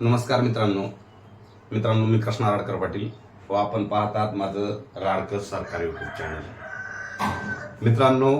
नमस्कार मित्रांनो. मित्रांनो मी कृष्णा राडकर पाटील व आपण पाहतात माझं राडकर सरकार युट्यूब चॅनल मित्रांनो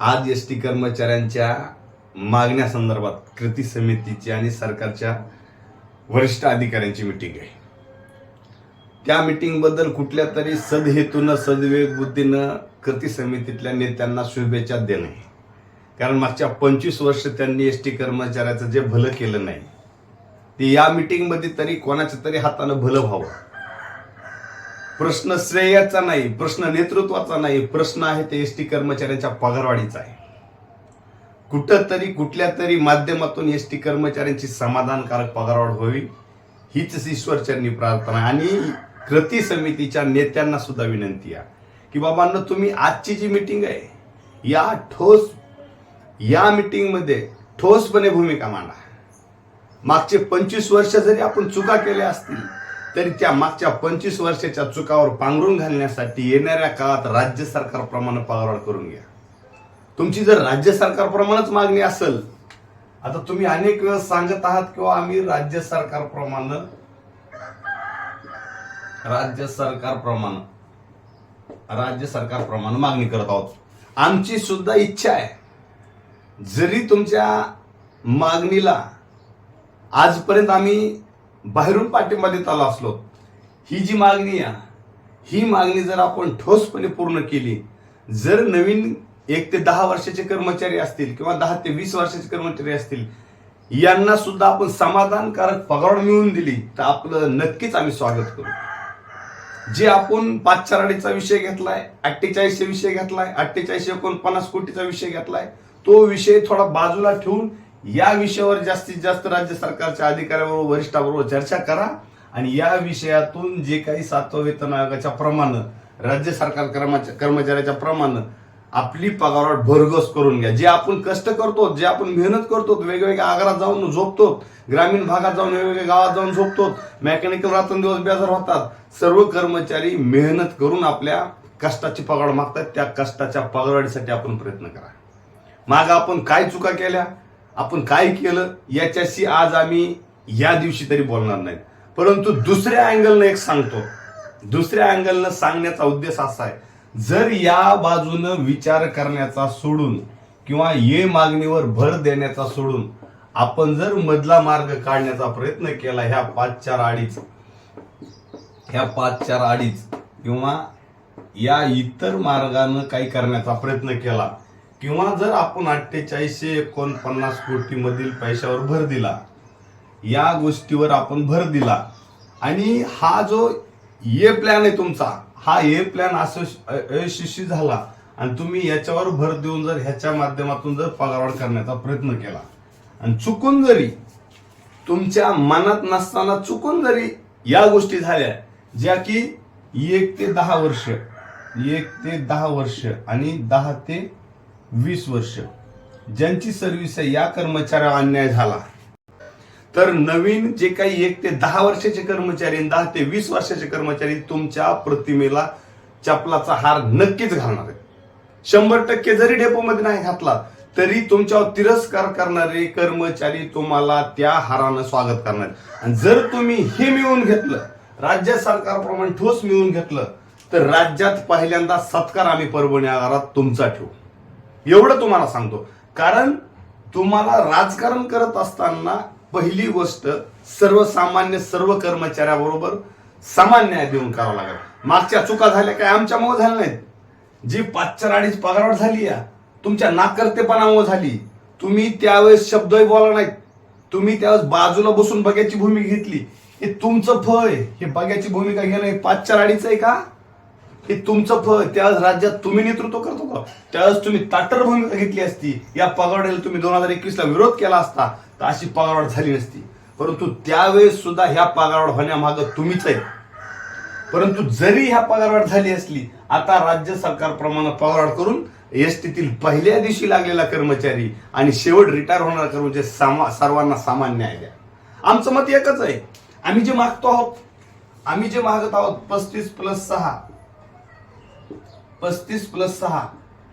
आज एस टी कर्मचाऱ्यांच्या मागण्यासंदर्भात कृती समितीची आणि सरकारच्या वरिष्ठ अधिकाऱ्यांची मिटिंग आहे. त्या मिटिंगबद्दल कुठल्या तरी सदहेतूनं सदविवेक बुद्धीनं कृती समितीतल्या नेत्यांना शुभेच्छा देणे कारण मागच्या पंचवीस वर्ष त्यांनी एस टी कर्मचाऱ्याचं जे भलं केलं नाही ते या मीटिंगमध्ये तरी कोणाच्या तरी हातानं भलं व्हावं. प्रश्न श्रेयाचा नाही प्रश्न नेतृत्वाचा नाही प्रश्न आहे ते एस टी कर्मचाऱ्यांच्या पगारवाढीचा आहे. कुठं तरी कुठल्या तरी माध्यमातून एस टी कर्मचाऱ्यांची समाधानकारक पगारवाढ व्हावी हीच ईश्वरचरणी प्रार्थना आणि कृती समितीच्या नेत्यांना सुद्धा विनंती आहे की बाबांना तुम्ही आजची जी मिटिंग आहे या ठोस या मीटिंगमध्ये ठोसपणे भूमिका मांडा. मागचे पंचवीस वर्ष जरी आपण चुका केल्या असतील तरी त्या मागच्या पंचवीस वर्षाच्या चुकावर पांघरून घालण्यासाठी येणाऱ्या काळात राज्य सरकारप्रमाणे पगारवाढ करून घ्या. तुमची जर राज्य सरकारप्रमाणेच मागणी असेल आता तुम्ही अनेक वेळा सांगत आहात किंवा आम्ही राज्य सरकारप्रमाणे राज्य सरकारप्रमाणे राज्य सरकारप्रमाणे मागणी करत आहोत. आमची सुद्धा इच्छा आहे जरी तुमच्या मागणीला आजपर्यंत आम्ही बाहेरून पाठिंबा देत आलो असलो ही जी मागणी आहे ही मागणी जर आपण ठोसपणे पूर्ण केली जर नवीन एक ते दहा वर्षाचे कर्मचारी असतील किंवा दहा ते वीस वर्षाचे कर्मचारी असतील यांना सुद्धा आपण समाधानकारक पगार मिळवून दिली तर आपलं नक्कीच आम्ही स्वागत करू. जे आपण पाच चाराडीचा विषय घेतलाय अठ्ठेचाळीसचा विषय घेतलाय अठ्ठेचाळीस एकोणपन्नास कोटीचा विषय घेतलाय तो विषय थोडा बाजूला ठेवून या विषयावर जास्तीत जास्त राज्य सरकारच्या अधिकाऱ्याबरोबर वरिष्ठाबरोबर चर्चा करा आणि या विषयातून जे काही सातवा वेतन आयोगाच्या प्रमाणे राज्य सरकार कर्मचाऱ्याच्या प्रमाणं आपली पगारवाढ भरघोस करून घ्या. जे आपण कष्ट करतो जे आपण मेहनत करतो वेगवेगळ्या आगारात जाऊन झोपतो ग्रामीण भागात जाऊन वेगवेगळ्या गावात जाऊन झोपतो मेकॅनिकल रात्रंदिवस बेजार होतात. सर्व कर्मचारी मेहनत करून आपल्या कष्टाची पगार मागतात. त्या कष्टाच्या पगारवाढीसाठी आपण प्रयत्न करा. माग आपण काय चुका केल्या? आपण काय केलं? याच्याशी आज आम्ही या दिवशी तरी बोलणार नाही परंतु दुसऱ्या अँगलनं एक सांगतो. दुसऱ्या अँगलनं सांगण्याचा उद्देश असा आहे जर या बाजूनं विचार करण्याचा सोडून किंवा ये मागणीवर भर देण्याचा सोडून आपण जर मधला मार्ग काढण्याचा प्रयत्न केला ह्या पाच चार अडीच ह्या पाच चार अडीच किंवा या इतर मार्गानं काही करण्याचा प्रयत्न केला किंवा जर आपण अठ्ठेचाळीसशे एकोणपन्नास कोटीमधील पैशावर भर दिला या गोष्टीवर आपण भर दिला आणि हा जो ए प्लॅन आहे तुमचा हा ए प्लॅन असं अयशस्वी झाला आणि तुम्ही याच्यावर भर देऊन जर ह्याच्या माध्यमातून जर पगारवाढ करण्याचा प्रयत्न केला आणि चुकून जरी तुमच्या मनात नसताना चुकून जरी या गोष्टी झाल्या ज्या की एक ते दहा वर्ष एक ते दहा वर्ष आणि दहा ते वीस वर्ष. ज्यांची सर्व्हिस आहे या कर्मचाऱ्यावर अन्याय झाला. तर नवीन जे काही एक ते दहा वर्षाचे कर्मचारी आणि दहा ते वीस वर्षाचे कर्मचारी तुमच्या प्रतिमेला चपलाचा हार नक्कीच घालणार आहे शंभर टक्के जरी डेपोमध्ये नाही घातला तरी तुमच्यावर तिरस्कार करणारे कर्मचारी तुम्हाला त्या हारानं स्वागत करणार आणि जर तुम्ही हे मिळवून घेतलं राज्य सरकारप्रमाणे ठोस मिळवून घेतलं तर राज्यात पहिल्यांदा सत्कार आम्ही परभणी आगारात तुमचा ठेवू. एवढं तुम्हाला सांगतो. कारण तुम्हाला राजकारण करत असताना पहिली गोष्ट सर्वसामान्य सर्व कर्मचाऱ्याबरोबर समान न्याय देऊन करावा लागेल. मागच्या चुका झाल्या काय? आमच्यामुळे झाल्या नाहीत. जी पाचच्या अडीच पगारवाढ झाली या तुमच्या नाकर्तेपणामुळे झाली. तुम्ही त्यावेळेस शब्दही बोला नाहीत. तुम्ही त्यावेळेस बाजूला बसून बघ्याची भूमिका घेतली. हे तुमचं फळ हे बघ्याची भूमिका घेणं हे पाचच्या अडीच आहे का? हे तुमचं फळ त्यावेळेस राज्यात तुम्ही नेतृत्व करतो का? त्यावेळेस तुम्ही ताटर भूमिका घेतली असती. या पगारवाढीला तुम्ही दोन हजार एकवीस ला विरोध केला असता तर अशी पगारवाढ झाली नसती. परंतु त्यावेळेस सुद्धा ह्या पगारवाढ होण्यामागं तुम्हीच आहे. परंतु जरी ह्या पगारवाढ झाली असली आता राज्य सरकारप्रमाणे पगारवाढ करून एस टीतील पहिल्या दिवशी लागलेला कर्मचारी आणि शेवट रिटायर होणारा कर्मचारी सामा सर्वांना सामान न्याय द्या आमचं मत एकच आहे. आम्ही जे मागतो आहोत आम्ही जे मागत आहोत पस्तीस प्लस सहा पस्तीस प्लस सहा.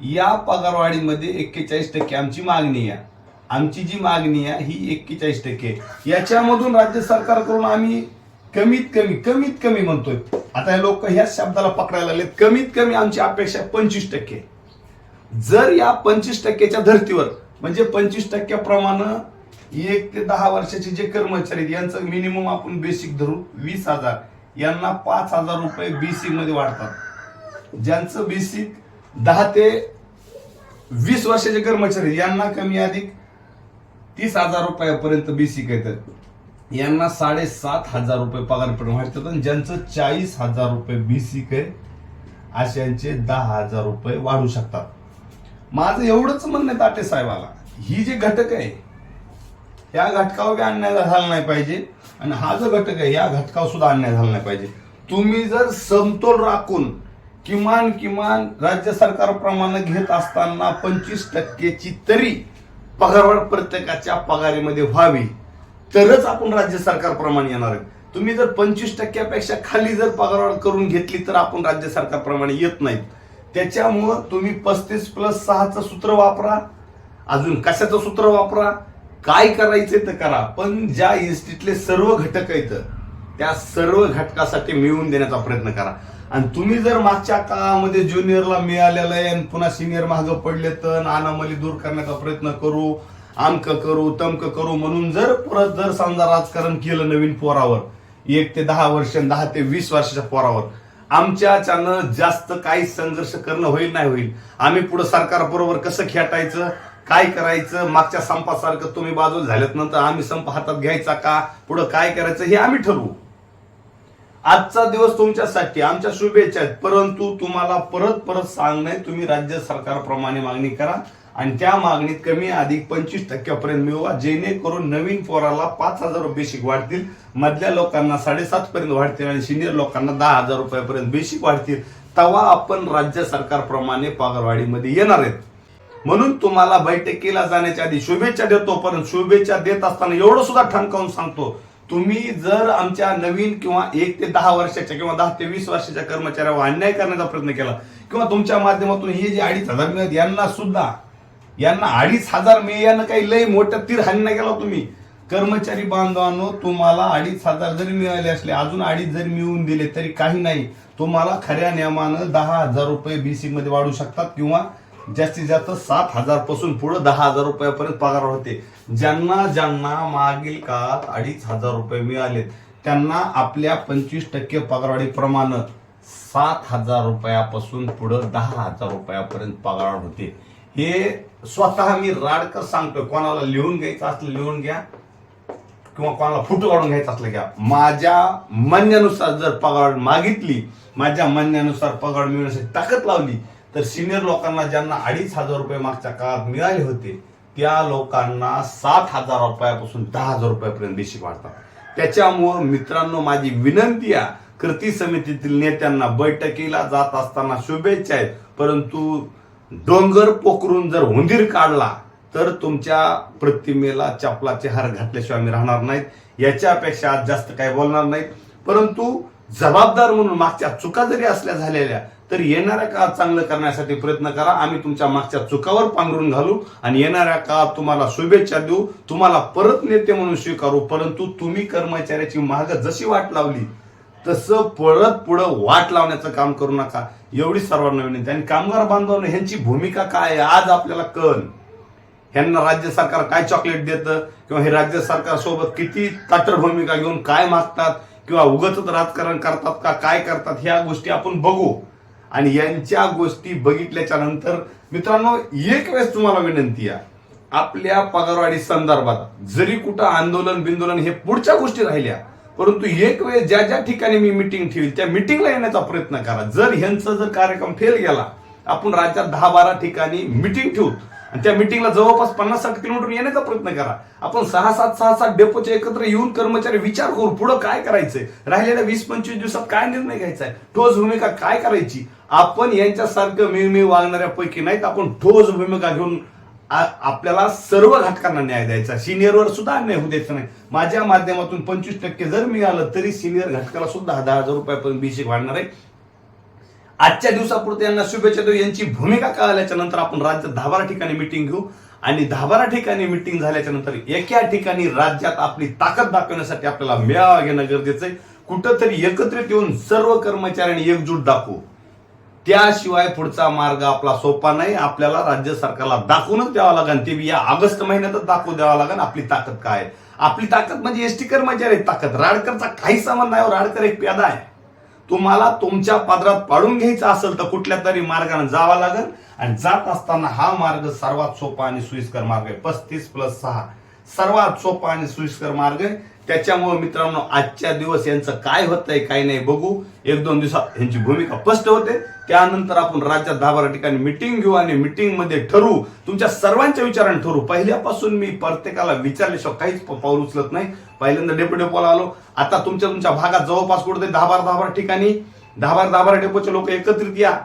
या पगारवाढीमध्ये एक्केचाळीस टक्के आमची मागणी आहे. आमची जी मागणी आहे ही एक्केचाळीस टक्के याच्यामधून राज्य सरकारकडून आम्ही कमीत कमी कमीत कमी म्हणतोय. आता हे लोक ह्याच शब्दाला पकडायला लागलेत. कमीत कमी आमची अपेक्षा पंचवीस टक्के जर या पंचवीस टक्क्याच्या धर्तीवर म्हणजे पंचवीस टक्क्याप्रमाणे एक ते दहा वर्षाचे जे कर्मचारी आहेत, यांचं मिनिमम आपण बेसिक धरू वीस हजार. यांना पाच हजार रुपये बीसी मध्ये वाढतात. ज्यांचं बेसिक दहा ते वीस वर्षाचे कर्मचारी यांना कमी अधिक तीस हजार रुपयापर्यंत बेसिक येतात यांना साडेसात हजार रुपये पगारपर्यंत वाढतात आणि ज्यांचं चाळीस हजार रुपये बेसिक आहे अशांचे दहा हजार रुपये वाढू शकतात. माझं एवढंच म्हणणं आहे ताटे साहेबाला. ही जे घटक आहे या घटकावर अन्याय झाला नाही पाहिजे. आणि हा जो घटक आहे या घटकावर सुद्धा अन्याय झाला नाही पाहिजे. तुम्ही जर समतोल राखून किमान किमान राज्य सरकारप्रमाणे घेत असताना पंचवीस टक्केची तरी पगारवाढ प्रत्येकाच्या पगारीमध्ये व्हावी. तरच आपण राज्य सरकारप्रमाणे येणार आहे. तुम्ही जर पंचवीस टक्क्यापेक्षा खाली जर पगारवाढ करून घेतली तर आपण राज्य सरकारप्रमाणे येत नाहीत त्याच्यामुळं तुम्ही पस्तीस प्लस सहाचं सूत्र वापरा. अजून कशाचं सूत्र वापरा? काय करायचं तर करा. पण ज्या इन्स्टिट्यूटले सर्व घटक आहेत त्या सर्व घटकासाठी मिळवून देण्याचा प्रयत्न करा. आणि तुम्ही जर मागच्या काळामध्ये ज्युनियरला मिळालेलं आहे आणि पुन्हा सिनियर मागं पडले तर अनामली दूर करण्याचा प्रयत्न करू आमक करू तमक करू म्हणून जर परत जर समजा राजकारण केलं नवीन पोरावर एक ते दहा वर्ष दहा ते वीस वर्षाच्या पोरावर आमच्याच्यानं जास्त काही संघर्ष करणं होईल नाही होईल? आम्ही पुढे सरकार बरोबर कसं खेटायचं काय करायचं? मागच्या संपासारखं तुम्ही बाजूला झाल्यात नंतर आम्ही संप हातात घ्यायचा का? पुढे काय करायचं हे आम्ही ठरवू. आजचा दिवस तुमच्यासाठी आमच्या शुभेच्छा आहेत. परंतु तुम्हाला परत परत सांगणे तुम्ही राज्य सरकारप्रमाणे मागणी करा आणि त्या मागणीत कमी अधिक पंचवीस टक्क्यापर्यंत मिळवा जेणेकरून नवीन पोराला पाच हजार बेसिक वाढतील मधल्या लोकांना साडेसात पर्यंत वाढतील आणि सिनियर लोकांना दहा हजार रुपयापर्यंत बेसिक वाढतील. तेव्हा आपण राज्य सरकारप्रमाणे पगारवाढीमध्ये येणार आहेत. म्हणून तुम्हाला बैठकीला जाण्याच्या आधी शुभेच्छा देतो पण शुभेच्छा देत असताना एवढं सुद्धा ठणकावून सांगतो तुम्ही जर आमच्या नवीन किंवा एक ते दहा वर्षाच्या किंवा दहा ते वीस वर्षाच्या कर्मचाऱ्यावर अन्याय करण्याचा प्रयत्न केला किंवा तुमच्या माध्यमातून हे जे अडीच हजार मिळत यांना सुद्धा यांना अडीच हजार मिळानं काही लय मोठं तीर हानी केला तुम्ही. कर्मचारी बांधवांनो तुम्हाला अडीच हजार जरी मिळाले असले अजून अडीच जरी मिळवून दिले तरी काही नाही. तुम्हाला खऱ्या नियमानं दहा हजार रुपये बीसी मध्ये वाढू शकतात किंवा जास्तीत जास्त सात हजारपासून पुढे दहा हजार रुपयापर्यंत पगार होते ज्यांना ज्यांना मागील काळात अडीच हजार रुपये मिळाले त्यांना आपल्या पंचवीस टक्के पगारवाढीप्रमाणे सात हजार रुपयापासून पुढं दहा हजार रुपयापर्यंत पगार होते. हे स्वतः मी राडकर सांगतोय. कोणाला लिहून घ्यायचं असलं लिहून घ्या किंवा कोणाला फोटो काढून घ्यायचं असलं घ्या. माझ्या म्हणण्यानुसार जर पगार मागितली माझ्या म्हणण्यानुसार पगार मिळण्यासाठी ताकद लावली तर सिनियर लोकांना ज्यांना अडीच हजार रुपये मागच्या काळात मिळाले होते त्या लोकांना सात हजार रुपयापासून दहा हजार रुपयापर्यंत बेसिक वाढतात. त्याच्यामुळं मित्रांनो माझी विनंती आहे कृती समितीतील नेत्यांना बैठकीला जात असताना शुभेच्छा आहेत. परंतु डोंगर पोखरून जर हुंदीर काढला तर तुमच्या प्रतिमेला चपलाचे हार घातल्याशिवाय आम्ही राहणार नाहीत. याच्यापेक्षा आज जास्त काही बोलणार नाहीत. परंतु जबाबदार म्हणून मागच्या चुका जरी असल्या झालेल्या तर येणाऱ्या काळात चांगलं करण्यासाठी प्रयत्न करा. आम्ही तुमच्या मागच्या चुकावर पांघरून घालू आणि येणाऱ्या काळात तुम्हाला शुभेच्छा देऊ. तुम्हाला परत नेते म्हणून स्वीकारू परंतु तुम्ही कर्मचाऱ्याची महाग जशी वाट लावली तसं परत पुढं वाट लावण्याचं काम करू नका. एवढी सर्वांना विनंती. आणि कामगार बांधवांना ह्यांची भूमिका काय आहे? आज आपल्याला कळ ह्यांना राज्य सरकार काय चॉकलेट देतं? किंवा हे राज्य सरकार सोबत किती ताटर भूमिका घेऊन काय मागतात? किंवा उगच राजकारण करतात का काय करतात ह्या गोष्टी आपण बघू. आणि यांच्या गोष्टी बघितल्याच्या नंतर मित्रांनो एक वेळेस तुम्हाला विनंती आहे आपल्या पगारवाढी संदर्भात जरी कुठं आंदोलन बिंदोलन हे पुढच्या गोष्टी राहिल्या परंतु एक वेळ ज्या ज्या ठिकाणी मी मिटिंग ठेवी त्या मिटिंगला येण्याचा प्रयत्न करा. जर ह्यांचा जर कार्यक्रम फेल गेला आपण राज्यात दहा बारा ठिकाणी मिटिंग ठेवू. आणि त्या मिटिंगला जवळपास पन्नास साठ किलोमीटर येण्याचा प्रयत्न करा. आपण सहा सात सहा सात डेपोचे एकत्र येऊन कर्मचारी विचार करू पुढं काय करायचंय? राहिलेल्या वीस पंचवीस दिवसात काय निर्णय घ्यायचा आहे ठोस भूमिका काय करायची? आपण यांच्यासारखं मिळमिळ वागणाऱ्या पैकी नाहीत. आपण ठोस भूमिका घेऊन आपल्याला सर्व घटकांना न्याय द्यायचा. सिनियरवर सुद्धा अन्याय होऊ द्यायचा नाही. माझ्या माध्यमातून पंचवीस टक्के जर मिळालं तरी सिनियर घटकाला सुद्धा दहा हजार रुपयापर्यंत बेसिक वाढणार आहे. आजच्या दिवसापुरते यांना शुभेच्छा देऊ. यांची भूमिका कळाल्याच्या नंतर आपण राज्यात दहा बारा ठिकाणी मिटिंग घेऊ. आणि दहा बारा ठिकाणी मिटिंग झाल्याच्यानंतर एका ठिकाणी राज्यात आपली ताकद दाखवण्यासाठी आपल्याला मेळावा घेणं गरजेचं आहे. कुठंतरी एकत्रित येऊन सर्व कर्मचाऱ्यांनी एकजूट दाखवू. त्याशिवाय पुढचा मार्ग आपला सोपा नाही. आपल्याला राज्य सरकारला दाखवूनच द्यावा लागेल. ते या ऑगस्ट महिन्यातच दाखवू द्यावा लागेल. आपली ताकद काय आहे. आपली ताकद म्हणजे एसटी कर्मचारी ताकद. राडकरचा काही संबंध नाही हो. राडकर एक प्यादा आहे. तुम्हाला तुमच्या पदरात पाडून घ्यायचं असेल तर कुठल्या तरी मार्गाने जावं लागेल. आणि जात असताना हा मार्ग सर्वात सोपा आणि सोयीस्कर मार्ग आहे. पस्तीस प्लस सहा. सर्वात सोपा आणि सोयीस्कर मार्ग आहे. त्याच्यामुळे मित्रांनो आजच्या दिवस यांचं काय होतंय काय नाही बघू. एक दोन दिवसात यांची भूमिका स्पष्ट होते. त्यानंतर आपण राज्यात दहा बारा ठिकाणी मिटिंग घेऊ आणि मिटिंगमध्ये ठरवू तुमच्या सर्वांच्या विचाराने ठरवू पहिल्यापासून मी प्रत्येकाला विचारल्याशिवाय काहीच पाऊल उचलत नाही. पहिल्यांदा डेपो डेपोला आलो. आता तुमच्या तुमच्या भागात जवळपास कुठे दहा बारा दहा बारा ठिकाणी दहा बारा दहा बारा डेपोचे लोक एकत्रित या.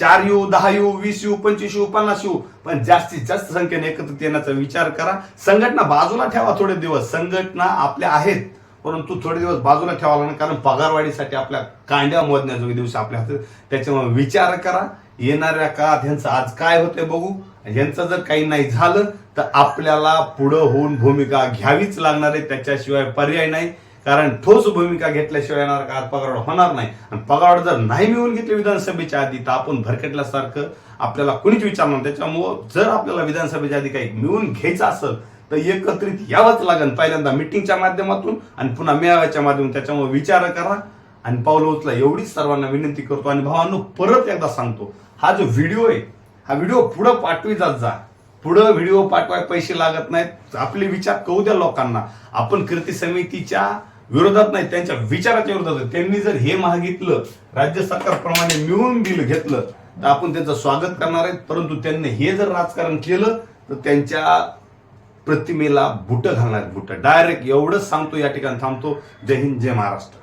चार येऊ दहा येऊ वीस येऊ पंचवीस यू पन्नास येऊ पण जास्तीत जास्त संख्येने एकत्रित येण्याचा विचार करा. संघटना बाजूला ठेवा थोडे दिवस. संघटना आपल्या आहेत. परंतु थोडे दिवस बाजूला ठेवा लागणार कारण पगारवाढीसाठी आपल्या कांड्या मोजण्याजोगे दिवस आपल्या हातात त्याच्यामुळे विचार करा. येणाऱ्या काळात ह्यांचं आज काय होतंय बघू. ह्यांचं जर काही नाही झालं तर आपल्याला पुढं होऊन भूमिका घ्यावीच लागणार आहे. त्याच्याशिवाय पर्याय नाही. कारण ठोस भूमिका घेतल्याशिवाय येणार का पगारवाढ होणार नाही. आणि पगारवाढ जर नाही मिळून घेतली विधानसभेच्या आधी तर आपण भरकटल्यासारखं आपल्याला कुणीच विचारणार त्याच्यामुळं जर आपल्याला विधानसभेच्या आधी काही मिळून घ्यायचं असेल तर एकत्रित यावंच लागेल. पहिल्यांदा मिटिंगच्या माध्यमातून आणि पुन्हा मेळाव्याच्या माध्यमातून. त्याच्यामुळे विचार करा आणि पावलं उचला. एवढीच सर्वांना विनंती करतो आणि भावांनो परत एकदा सांगतो हा जो व्हिडिओ आहे हा व्हिडिओ पुढं पाठवी जात जा. पुढं व्हिडिओ पाठवाय पैसे लागत नाहीत. आपले विचार कळू द्या लोकांना. आपण कृती समितीच्या विरोधात नाही त्यांच्या विचाराच्या विरोधात त्यांनी जर हे मागितलं राज्य सरकारप्रमाणे मिळून बिल घेतलं तर आपण त्यांचं स्वागत करणार आहेत. परंतु त्यांनी हे जर राजकारण केलं तर त्यांच्या प्रतिमेला बुट घालणार बुट. डायरेक्ट एवढंच सांगतो या ठिकाणी थांबतो. जय हिंद जय महाराष्ट्र.